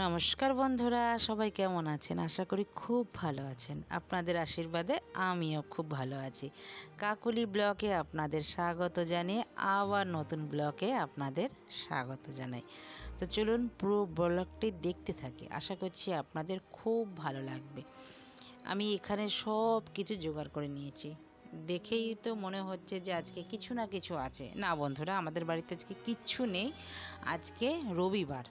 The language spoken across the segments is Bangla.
নমস্কার বন্ধুরা, সবাই কেমন আছেন? আশা করি খুব ভালো আছেন। আপনাদের আশীর্বাদে আমিও খুব ভালো আছি। কাকুলি ব্লকে আপনাদের স্বাগত জানিয়ে, আবার নতুন ব্লকে আপনাদের স্বাগত জানাই। তো চলুন পুরো ব্লগটি দেখতে থাকি। আশা করছি আপনাদের খুব ভালো লাগবে। আমি এখানে সব কিছু জোগাড় করে নিয়েছি। দেখেই তো মনে হচ্ছে যে আজকে কিছু না কিছু আছে। না বন্ধুরা, আমাদের বাড়িতে আজকে কিচ্ছু নেই। আজকে রবিবার।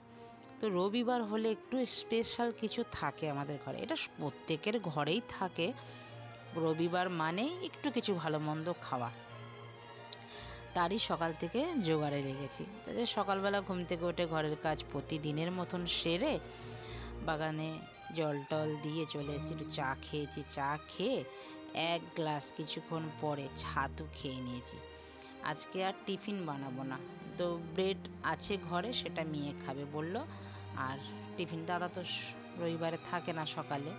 তো রবিবার হলে একটু স্পেশাল কিছু থাকে আমাদের ঘরে। এটা প্রত্যেকের ঘরেই থাকে। রবিবার মানে একটু কিছু ভালো মন্দ খাওয়া। তারই সকাল থেকে জোগাড়ে লেগেছি তাদের সকালবেলা ঘুম থেকে উঠে ঘরের কাজ প্রতিদিনের মতন সেরে বাগানে জল টল দিয়ে চলে এসেছি। একটু চা খেয়েছি। চা খেয়ে এক গ্লাস কিছুক্ষণ পরে ছাতু খেয়ে নিয়েছি। আজকে আর টিফিন বানাবো না। তো ব্রেড আছে ঘরে, সেটা মেয়ে খাবে বলল। আর টিফিন দাদা তো রবিবারে থাকে না সকালে,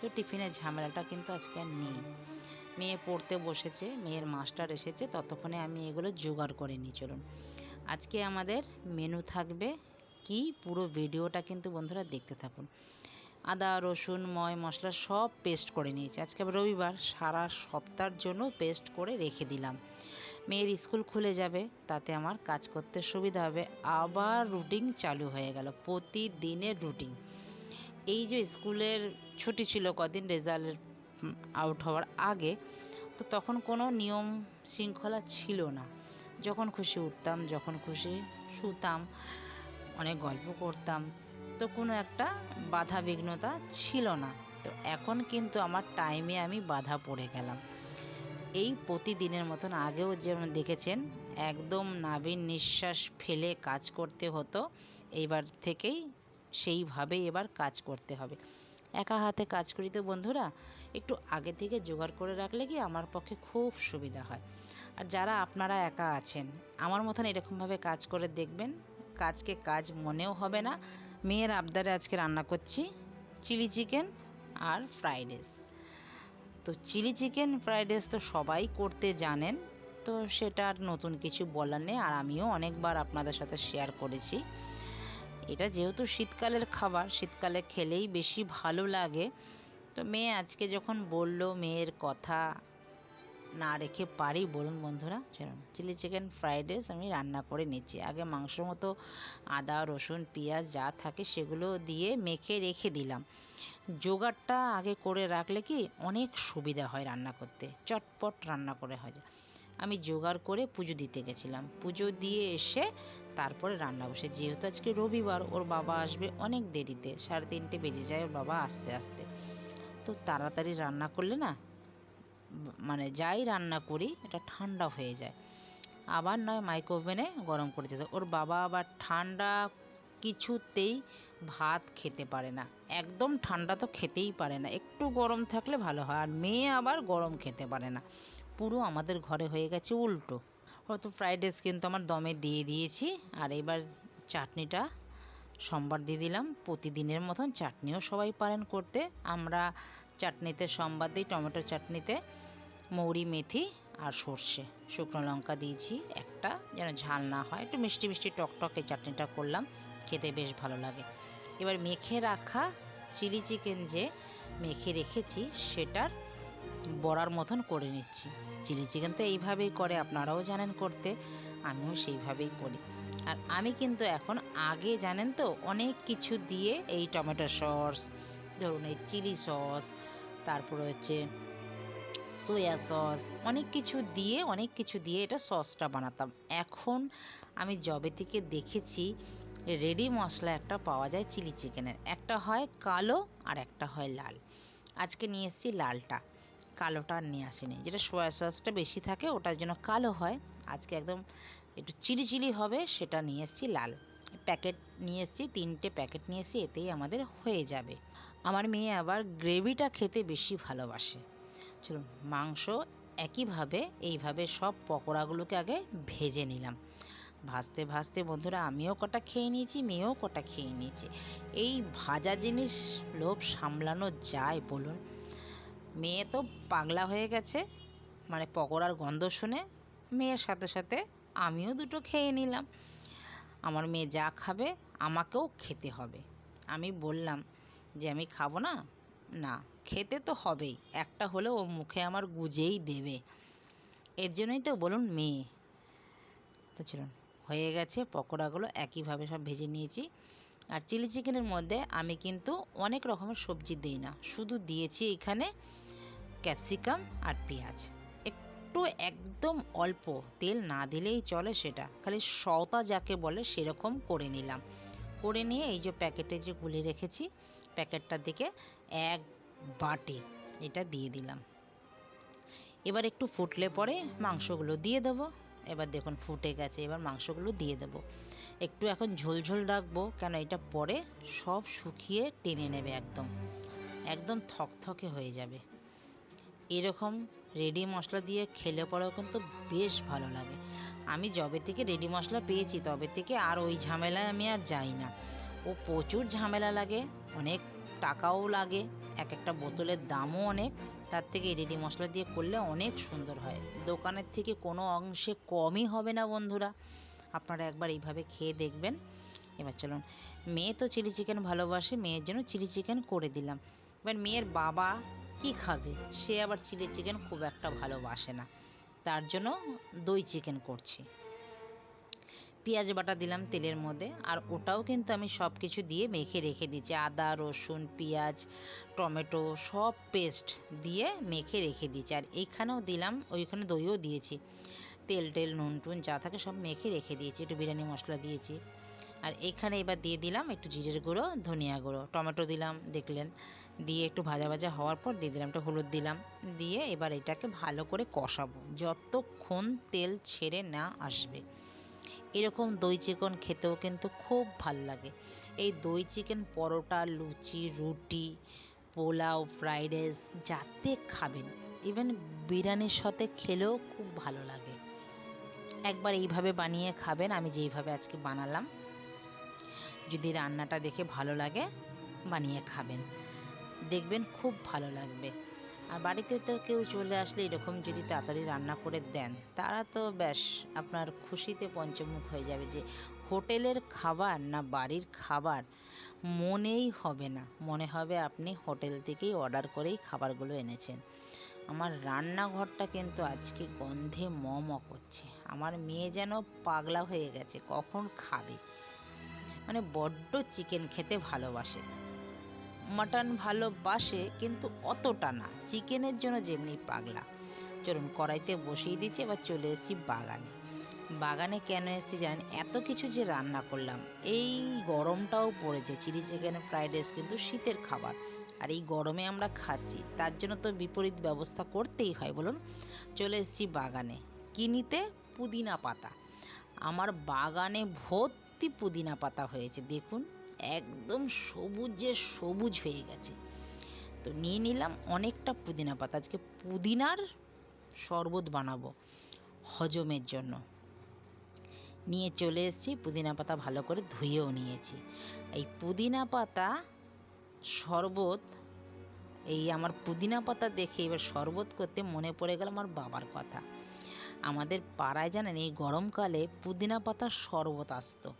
তো টিফিনের ঝামেলাটা কিন্তু আজকে আর নেই। মেয়ে পড়তে বসেছে, মেয়ের মাস্টার এসেছে, ততক্ষণে আমি এগুলো জোগাড় করে নিই, চলুন। আজকে আমাদের মেনু থাকবে কি? পুরো ভিডিওটা কিন্তু বন্ধুরা দেখতে থাকুন। আদা, রসুন, ময়, মশলা সব পেস্ট করে নিয়েছি। আজকে রবিবার, সারা সপ্তাহের জন্য পেস্ট করে রেখে দিলাম। মেয়ের স্কুল খুলে যাবে, তাতে আমার কাজ করতে সুবিধা হবে। আবার রুটিন চালু হয়ে গেল, প্রতিদিনের রুটিন। এই যে স্কুলের ছুটি ছিল কদিন রেজাল্ট আউট হওয়ার আগে, তো তখন কোনো নিয়ম শৃঙ্খলা ছিল না। যখন খুশি উঠতাম, যখন খুশি শুতাম, অনেক গল্প করতাম। তো কোনো একটা বাধা বিঘ্নতা ছিল না। তো এখন কিন্তু আমার টাইমে আমি বাধা পড়ে গেলাম। এই প্রতিদিনের মতন আগেও যেমন দেখেছেন, একদম নাবিন নিঃশ্বাস ফেলে কাজ করতে হতো এইবার থেকেই সেইভাবেই এবার কাজ করতে হবে। একা হাতে কাজ করি তো বন্ধুরা, একটু আগে থেকে জোগাড় করে রাখলে কি আমার পক্ষে খুব সুবিধা হয়। আর যারা আপনারা একা আছেন, আমার মতন এরকমভাবে কাজ করে দেখবেন, কাজকে কাজ মনেও হবে না মেয়ের আবদারে আজকে রান্না করছি চিলি চিকেন আর ফ্রাইড রাইস। তো চিলি চিকেন, ফ্রাইড রাইস তো সবাই করতে জানেন, তো সেটা আর নতুন কিছু বলার নেই, আর আমিও অনেকবার আপনাদের সাথে শেয়ার করেছি। এটা যেহেতু শীতকালের খাবার, শীতকালে খেলেই বেশি ভালো লাগে। তো মেয়ে আজকে যখন বলল, মেয়ের কথা না রেখে পারি। বলুন বন্ধুরা, চলুন। চিলি চিকেন ফ্রাইড রাইস আমি রান্না করে নিচ্ছি। আগে মাংসর মতো আদা, রসুন, পেঁয়াজ যা থাকে সেগুলো দিয়ে মেখে রেখে দিলাম। জোগাড়টা আগে করে রাখলে কি অনেক সুবিধা হয় রান্না করতে। চটপট রান্না করে হয়। আমি জোগাড় করে পুজো দিতে গেছিলাম। পুজো দিয়ে এসে তারপরে রান্না বসে। যেহেতু আজকে রবিবার, ওর বাবা আসবে অনেক দেরিতে। সাড়ে তিনটে বেজে যায় ওর বাবা আসতে আসতে। তো তাড়াতাড়ি রান্না করলে না মানে যাই রান্না করি, এটা ঠান্ডা হয়ে যায়। আবার নয় মাইক্রো ওভেনে গরম করে দিতে। ওর বাবা আবার ঠান্ডা কিছুতেই ভাত খেতে পারে না। একদম ঠান্ডা তো খেতেই পারে না। একটু গরম থাকলে ভালো হয়। আর মেয়ে আবার গরম খেতে পারে না। পুরো আমাদের ঘরে হয়ে গেছে উল্টো। হয়তো ফ্রাইড রাইস কিন্তু আমার দমে দিয়ে দিয়েছি। আর এবার চাটনিটা সোমবার দিয়ে দিলাম। প্রতিদিনের মতন চাটনিও সবাই পারেন করতে। আমরা চাটনিতে সম্বাদ দিই, টমেটো চাটনিতে মৌরি, মেথি আর সর্ষে। শুকনো লঙ্কা দিয়েছি একটা, যেন ঝাল না হয়। একটু মিষ্টি মিষ্টি টক এই চাটনিটা করলাম, খেতে বেশ ভালো লাগে। এবার মেখে রাখা চিলি চিকেন যে মেখে রেখেছি, সেটার বড়ার মতন করে নিচ্ছি। চিলি চিকেন তো এইভাবেই করে, আপনারাও জানেন করতে, আমিও সেইভাবেই করি। আর আমি কিন্তু এখন আগে, জানেন তো, অনেক কিছু দিয়ে এই টমেটো সস ধরুন এই চিলি সস, তারপরে হচ্ছে সোয়া সস অনেক কিছু দিয়ে, অনেক কিছু দিয়ে এটা সসটা বানাতাম। এখন আমি জবে থেকে দেখেছি রেডি মশলা একটা পাওয়া যায় চিলি চিকেনের। একটা হয় কালো আর একটা হয় লাল। আজকে নিয়ে এসেছি লালটা। কালোটা আর নিয়ে আসিনি। যেটা সোয়া সসটা বেশি থাকে, ওটার জন্য কালো হয়। আজকে একদম একটু চিলি চিলি হবে, সেটা নিয়ে এসেছি লাল। প্যাকেট নিয়ে এসেছি, তিনটে প্যাকেট নিয়ে এসেছি, এতেই আমাদের হয়ে যাবে। আমার মেয়ে আবার গ্রেভিটা খেতে বেশি ভালোবাসে। চলুন, মাংস একইভাবে, এইভাবে সব পকোড়াগুলোকে আগে ভেজে নিলাম। ভাজতে ভাজতে বন্ধুরা, আমিও কটা খেয়ে নিয়েছি, মেয়েও কটা খেয়ে নিয়েছি। এই ভাজা জিনিস লোভ সামলানো যায় বলুন। মেয়ে তো পাগলা হয়ে গেছে মানে পকোড়ার গন্ধ শুনে, মেয়ের সাথে সাথে আমিও দুটো খেয়ে নিলাম। আমার মেয়ে যা খাবে, আমাকেও খেতে হবে। আমি বললাম যে, আমি খাব না? না, খেতে তো হবেই। একটা হলেও ও মুখে আমার গুজেই দেবে। এর জন্যই তো বলুন মেয়ে। তো চলুন, হয়ে গেছে, পকোড়াগুলো একইভাবে সব ভেজে নিয়েছি। আর চিলি চিকেনের মধ্যে আমি কিন্তু অনেক রকমের সবজি দিই না। শুধু দিয়েছি এখানে ক্যাপসিকাম আর পেঁয়াজ। একটু একদম অল্প, তেল না দিলেই চলে সেটা। খালি সওতা যাকে বলে সেরকম করে নিলাম। করে নিয়ে এই যে প্যাকেটে যে গুলি রেখেছি, প্যাকেটটার দিকে এক বাটি এটা দিয়ে দিলাম। এবার একটু ফুটলে পরে মাংসগুলো দিয়ে দেবো। এবার দেখুন ফুটে গেছে, এবার মাংসগুলো দিয়ে দেবো। একটু এখন ঝোলঝোল রাখব, কেন এটা পরে সব শুকিয়ে টেনে নেবে একদম। একদম থকথকে হয়ে যাবে। এরকম রেডি মশলা দিয়ে খেলে পরেও কিন্তু বেশ ভালো লাগে। আমি যবে থেকে রেডি মশলা পেয়েছি, তবে থেকে আর ওই ঝামেলায় আমি আর যাই না। ও প্রচুর ঝামেলা লাগে, অনেক টাকাও লাগে এক একটা বোতলের দামও অনেক। তার থেকে রেডি মশলা দিয়ে করলে অনেক সুন্দর হয়। দোকানের থেকে কোনো অংশে কমই হবে না বন্ধুরা। আপনারা একবার এইভাবে খেয়ে দেখবেন। এবার চলুন, মেয়ে তো চিলি চিকেন ভালোবাসে, মেয়ের জন্য চিলি চিকেন করে দিলাম। এবার মেয়ের বাবা কি খাবে? সে আবার চিলি চিকেন খুব একটা ভালোবাসে না। তার জন্য দই চিকেন করছি। পেঁয়াজ বাটা দিলাম তেলের মধ্যে, আর ওটাও কিন্তু আমি সব কিছু দিয়ে মেখে রেখে দিয়েছি আদা, রসুন, পেঁয়াজ, টমেটো সব পেস্ট দিয়ে মেখে রেখে দিয়েছি আর এইখানেও দিলাম, ওইখানে দইও দিয়েছি। তেল, টেল, নুন, টুন যা থাকে সব মেখে রেখে দিয়েছি। একটু বিরিয়ানি মশলা দিয়েছি। আর এখানে এবার দিয়ে দিলাম একটু জিরের গুঁড়ো, ধনিয়া গুঁড়ো। টমেটো দিলাম, দেখলেন। দিয়ে একটু ভাজা ভাজা হওয়ার পর দিয়ে দিলাম, একটু হলুদ দিলাম। দিয়ে এবার এটাকে ভালো করে কষাবো। যতক্ষণ তেল ছেড়ে না আসবে। এরকম দই চিকেন খেতেও কিন্তু খুব ভালো লাগে। এই দই চিকেন পরোটা, লুচি, রুটি, পোলাও, ফ্রাইড রাইস, যাতে খাবেন। ইভেন বিরিয়ানির সাথে খেলেও খুব ভালো লাগে। একবার এইভাবে বানিয়ে খাবেন, আমি যেইভাবে আজকে বানালাম। যদি রান্নাটা দেখে ভালো লাগে, বানিয়ে খাবেন। দেখবেন খুব ভালো লাগবে। আর বাড়িতে তো কেউ চলে আসলে এরকম যদি তাড়াতাড়ি রান্না করে দেন, তারা তো ব্যাস আপনার খুশিতে পঞ্চমুখ হয়ে যাবে যে হোটেলের খাবার না বাড়ির খাবার মনেই হবে না। মনে হবে আপনি হোটেল থেকেই অর্ডার করেই খাবারগুলো এনেছেন। আমার রান্নাঘরটা কিন্তু আজকে গন্ধে ম ম করছে। আমার মেয়ে যেন পাগলা হয়ে গেছে, কখন খাবে? মানে বড্ড চিকেন খেতে ভালোবাসে। মাটন ভালোবাসে কিন্তু অতটা না। চিকেনের জন্য যেমনি পাগলা। চলুন কড়াইতে বসিয়ে দিচ্ছি, এবার চলে এসেছি বাগানে। বাগানে কেন এসেছি জানেন? এত কিছু যে রান্না করলাম। এই গরমটাও পড়েছে। চিলি চিকেন, ফ্রাইড রাইস কিন্তু শীতের খাবার। আর এই গরমে আমরা খাচ্ছি। তার জন্য তো বিপরীত ব্যবস্থা করতেই হয়, বলুন। চলে এসেছি বাগানে। কিনিতে পুদিনা পাতা। আমার বাগানে ভর্তি পুদিনা পাতা হয়েছে, দেখুন, একদম সবুজে সবুজ হয়ে গেছে। তো নিয়ে নিলাম অনেকটা পুদিনা পাতা, আজকে পুদিনার শরবত বানাবো হজমের জন্য। নিয়ে চলে এসেছি, পুদিনা পাতা ভালো করে ধুয়েও নিয়েছি। এই পুদিনা পাতা শরবত, এই আমার পুদিনা পাতা দেখে এবার শরবত করতে মনে পড়ে গেল আমার বাবার কথা। আমাদের পাড়ায় জানেন এই গরমকালে পুদিনা পাতার শরবত আসতো।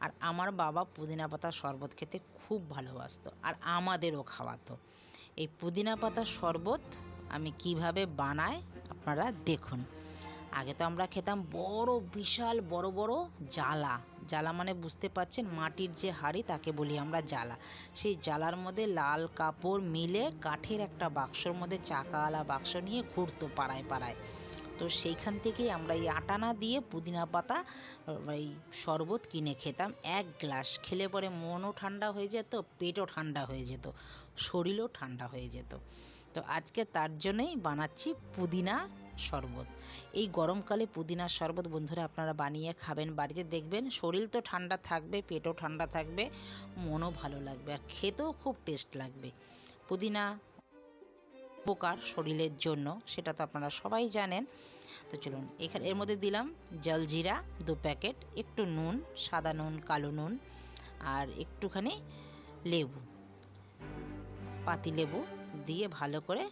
আর আমার বাবা পুদিনা পাতার শরবত খেতে খুব ভালোবাসতো আর আমাদেরও খাওয়াতো। এই পুদিনা পাতার শরবত আমি কীভাবে বানাই আপনারা দেখুন। আগে তো আমরা খেতাম বড়, বিশাল, বড় বড় জ্বালা। জ্বালা মানে বুঝতে পাচ্ছেন মাটির যে হাঁড়ি তাকে বলি আমরা জ্বালা। সেই জ্বালার মধ্যে লাল কাপড় মিলে কাঠের একটা বাক্সর মধ্যে চাকাওয়ালা বাক্স নিয়ে ঘুরতো পাড়ায় পাড়ায়। তো সেইখান থেকেই আমরা এই আটানা দিয়ে পুদিনা পাতা এই শরবত কিনে খেতাম। এক গ্লাস খেলে পরে মনও ঠান্ডা হয়ে যেত, পেটও ঠান্ডা হয়ে যেত, শরীরও ঠান্ডা হয়ে যেত। তো আজকে তার জন্যই বানাচ্ছি পুদিনা শরবত। এই গরমকালে পুদিনার শরবত বন্ধুরা আপনারা বানিয়ে খাবেন, বাড়িতে দেখবেন শরীর তো ঠান্ডা থাকবে, পেটও ঠান্ডা থাকবে, মনও ভালো লাগবে আর খেতেও খুব টেস্ট লাগবে। পুদিনা উপকার শরীরের জন্য, সেটা তো আপনারা সবাই জানেন। তো চলুন, এখানে এর মধ্যে দিলাম জলজিরা, দু প্যাকেট, একটু নুন, সাদা নুন, কালো নুন, আর একটুখানি লেবু। পাতি লেবু দিয়ে ভালো করে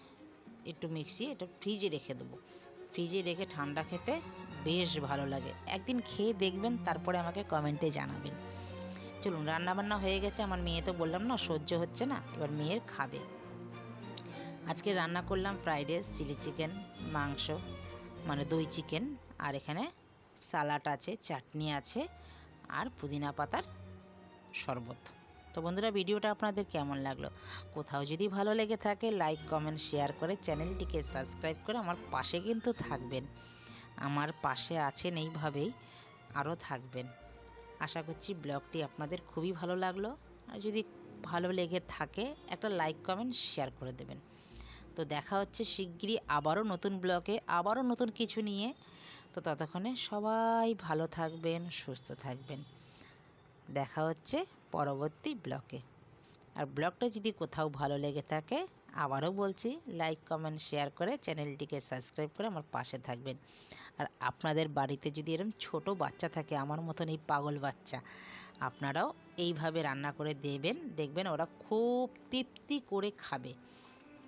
একটু মিক্সি এটা ফ্রিজে রেখে দেবো। ফ্রিজে রেখে ঠান্ডা খেতে বেশ ভালো লাগে। একদিন খেয়ে দেখবেন, তারপরে আমাকে কমেন্টে জানাবেন। চলুন রান্না বান্না হয়ে গেছে, আমার মেয়ে তো বললাম না, সহ্য হচ্ছে না, এবার মেয়ের খাবে। আজকে রান্না করলাম ফ্রাইড রাইস, চিলি চিকেন, মাংস মানে দই চিকেন, আর এখানে সালাড আছে, চাটনি আছে, আর পুদিনা পাতার শরবত। তো বন্ধুরা, ভিডিওটা আপনাদের কেমন লাগল? কোথাও যদি ভালো লেগে থাকে লাইক কমেন্ট শেয়ার করে চ্যানেলটিকে সাবস্ক্রাইব করে আমার পাশে কিন্তু থাকবেন। আমার পাশে আছেন এইভাবেই আরও থাকবেন। আশা করছি ব্লগটি আপনাদের খুবই ভালো লাগল। আর যদি ভালো লেগে থাকে, একটা লাইক কমেন্ট শেয়ার করে দেবেন। তো দেখা হচ্ছে শিগগিরই আবারও নতুন ব্লগে, আবারও নতুন কিছু নিয়ে। তো ততক্ষণে সবাই ভালো থাকবেন, সুস্থ থাকবেন। দেখা হচ্ছে পরবর্তী ব্লকে আর ব্লগটা যদি কোথাও ভালো লেগে থাকে, আবারও বলছি লাইক কমেন্ট শেয়ার করে চ্যানেলটিকে সাবস্ক্রাইব করে আমার পাশে থাকবেন। আর আপনাদের বাড়িতে যদি এরকম ছোট বাচ্চা থাকে, আমার মতন এই পাগল বাচ্চা, আপনারাও এইভাবে রান্না করে দেবেন, দেখবেন ওরা খুব তৃপ্তি করে খাবে।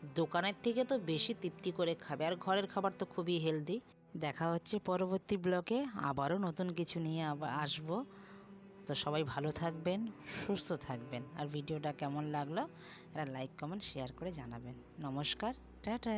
দোকানের থেকে তো বেশি তৃপ্তি করে খাবে, আর ঘরের খাবার তো খুবই হেলদি দেখা হচ্ছে পরবর্তী ব্লকে আবারও নতুন কিছু নিয়ে আসব। তো সবাই ভালো থাকবেন, সুস্থ থাকবেন। আর ভিডিওটা কেমন লাগল, একটা লাইক কমেন্ট শেয়ার করে জানাবেন। নমস্কার, টাটা!